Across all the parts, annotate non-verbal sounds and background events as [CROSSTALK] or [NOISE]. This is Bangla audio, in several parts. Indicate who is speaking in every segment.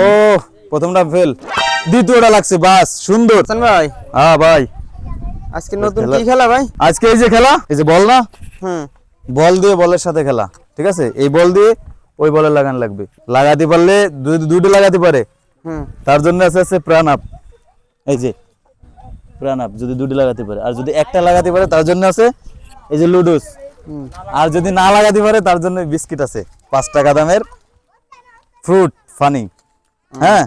Speaker 1: ও প্রথমটা ফেল দ্বিতীয়টা লাগছে বাস সুন্দর।
Speaker 2: ভাই।
Speaker 1: হ্যাঁ ভাই।
Speaker 2: আজকে নতুন কি খেলা ভাই?
Speaker 1: আজকে এই যে খেলা এই যে বল না?
Speaker 2: হুম।
Speaker 1: বল দিয়ে বলের সাথে খেলা ঠিক আছে? এই বল দিয়ে ওই বলে লাগান লাগবে। লাগাতে পারলে দুটো লাগাতে পারে।
Speaker 2: হুম।
Speaker 1: তার জন্য আছে আছে প্রাণ আপ। এই যে প্রাণ আপ যদি দুটো লাগাতে পারে। আর যদি একটা লাগাতে পারে তার জন্য আছে এই যে লুডুস। আর যদি না লাগাতে পারে তার জন্য বিস্কিট আছে পাঁচ টাকা দামের। ফ্রুট ফানি হ্যাঁ?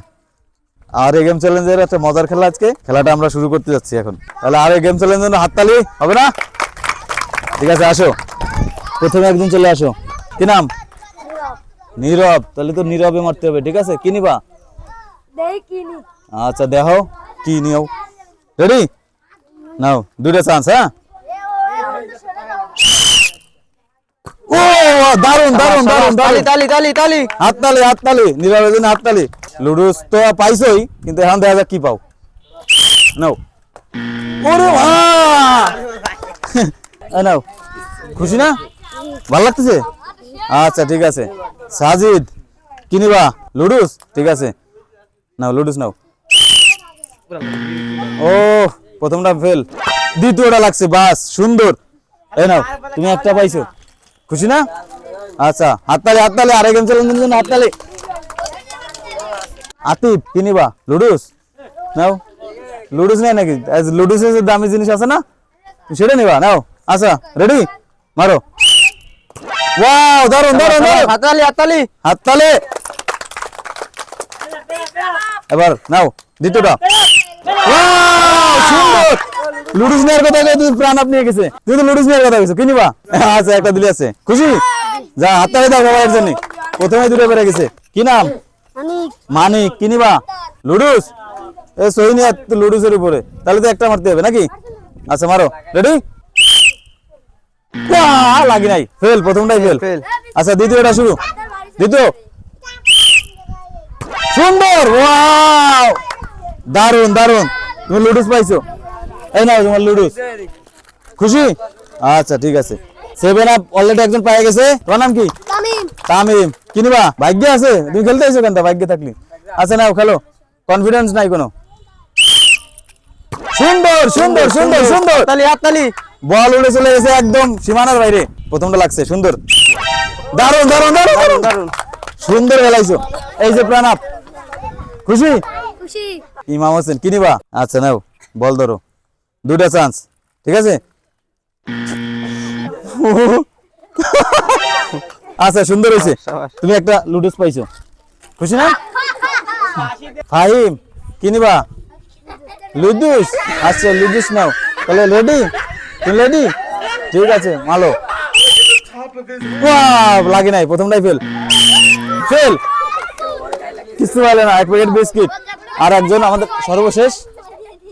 Speaker 1: আর এই গেম চ্যালেঞ্জের একটা মজার খেলা আজকে। খেলাটা আমরা শুরু করতে যাচ্ছি এখন। তাহলে আর এই গেম চ্যালেঞ্জের হাততালি হবে না? ঠিক আছে আসো। প্রথমে একদিন চলে আসো। কি নাম? নীরব। তাহলে তো নীরবে মারতে হবে ঠিক আছে? কি নিবা? আচ্ছা দেখো। কি নিও? রেডি নাও দুটো চান্স হ্যাঁ ও দারুণ দারুণ দারুণ
Speaker 2: তালি তালি তালি তালি।
Speaker 1: হাততালি হাততালি নীরবের জন্য হাততালি। লুডুস তো পাইছই কিন্তু এখন দেখা যাক কি পাও। নাও। ওরে নাও। খুশি না? ভালো লাগতেছে? আচ্ছা ঠিক আছে। সাজিদ কিনিবা লুডুস? ঠিক আছে। নাও লুডুস নাও। ও প্রথমটা ফেল। দ্বিতীয়টা লাগছে বাস সুন্দর। এই নাও তুমি একটা পাইছো। খুশি না? আচ্ছা হাততালি হাততালি আরেক চ্যালেঞ্জের জন্য হাততালি। আতিফ কি নিবা? লুডুস? নাও। লুডুস নেই নাকি? লুডুসের যে দামি জিনিস আছে না সেটা নিবা নাও। আচ্ছা রেডি? মারো। ওয়াও দারুণ দারুণ
Speaker 2: হাতালি হাতালি
Speaker 1: হাততালি। এবার নাও দ্বিতীয়টা। সুন্দর। লুডুস নেওয়ার কথা প্রাণ আপনি গেছে তুই তো লুডুস নেওয়ার কথা কইছো কি নিবা? আচ্ছা একটা দিলে আছে। খুশি? যা হাততালি দাও বাবার জন্য। প্রথমে দুটো বেড়ে গেছে। কি নাম? মানিক। কি নিবা? লুডুস? এ সহিনী লুডুসের উপরে। তাহলে তো একটা মারতে হবে নাকি? আচ্ছা মারো। রেডি লাগি নাই। ফেল প্রথমটাই ফেল
Speaker 2: ফেল
Speaker 1: আচ্ছা দ্বিতীয়টা শুরু। দ্বিতীয়। সুন্দর! ওয়াও দারুণ দারুণ তুমি লুডুস পাইছো। এই নাও তোমার লুডুস। খুশি? আচ্ছা ঠিক আছে। সেভেন আপ অলরেডি একজন পাই গেছে। তোমার নাম কি?
Speaker 3: তামিম।
Speaker 1: তামিম। কিনিবা ভাগ্য আছে? তুমি খেলতে এসো কেন? ভাগ্য থাকলি। আচ্ছা নাও খেলো। কনফিডেন্স নাই কোনো। সুন্দর সুন্দর সুন্দর সুন্দর।
Speaker 2: হাতালি হাতালি
Speaker 1: বল উড়ে চলে গেছে একদম সীমানার বাইরে। প্রথমটা লাগছে সুন্দর। দারুণ দারুণ দারুণ দারুণ
Speaker 2: দারুণ
Speaker 1: সুন্দর খেলাইছো। এই যে প্রাণাপ খুশি?
Speaker 3: খুশি।
Speaker 1: ইমাম হোসেন কিনিবা। আচ্ছা নাও বল ধরো। দুটা চান্স ঠিক আছে? [LAUGHS] আচ্ছা সুন্দর হয়েছে। তুমি একটা লুডুস পাইছো। খুশি না? ফাহিম কিনিবা লুডুস? আচ্ছা লুডুস নাও। তাহলে রেডি তুমি রেডি ঠিক আছে ওয়াও, লাগে নাই প্রথমটাই ফেল ফেল কিছু পাইলে না এক প্যাকেট বিস্কিট আর একজন আমাদের সর্বশেষ।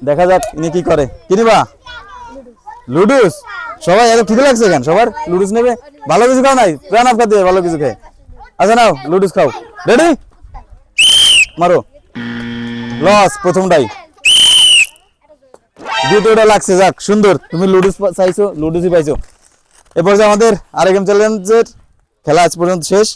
Speaker 1: দেখা যাক ইনি কি করে। কিনিবা লুডুস। সবাই এত খিদে লাগছে কেন? সবার লুডুস নেবে? ভালো কিছু খাও নাই? প্রাণ আপকা দিয়ে ভালো কিছু খেয়ে। আচ্ছা নাও লুডুস খাও। রেডি মারো। লস প্রথমটাই। দ্বিতীয়টা লাগছে, যাক, সুন্দর। তুমি লুডুস চাইছো লুডুসই পাইছো। এরপর যে আমাদের আরেক গেম চ্যালেঞ্জের খেলা আজ পর্যন্ত শেষ।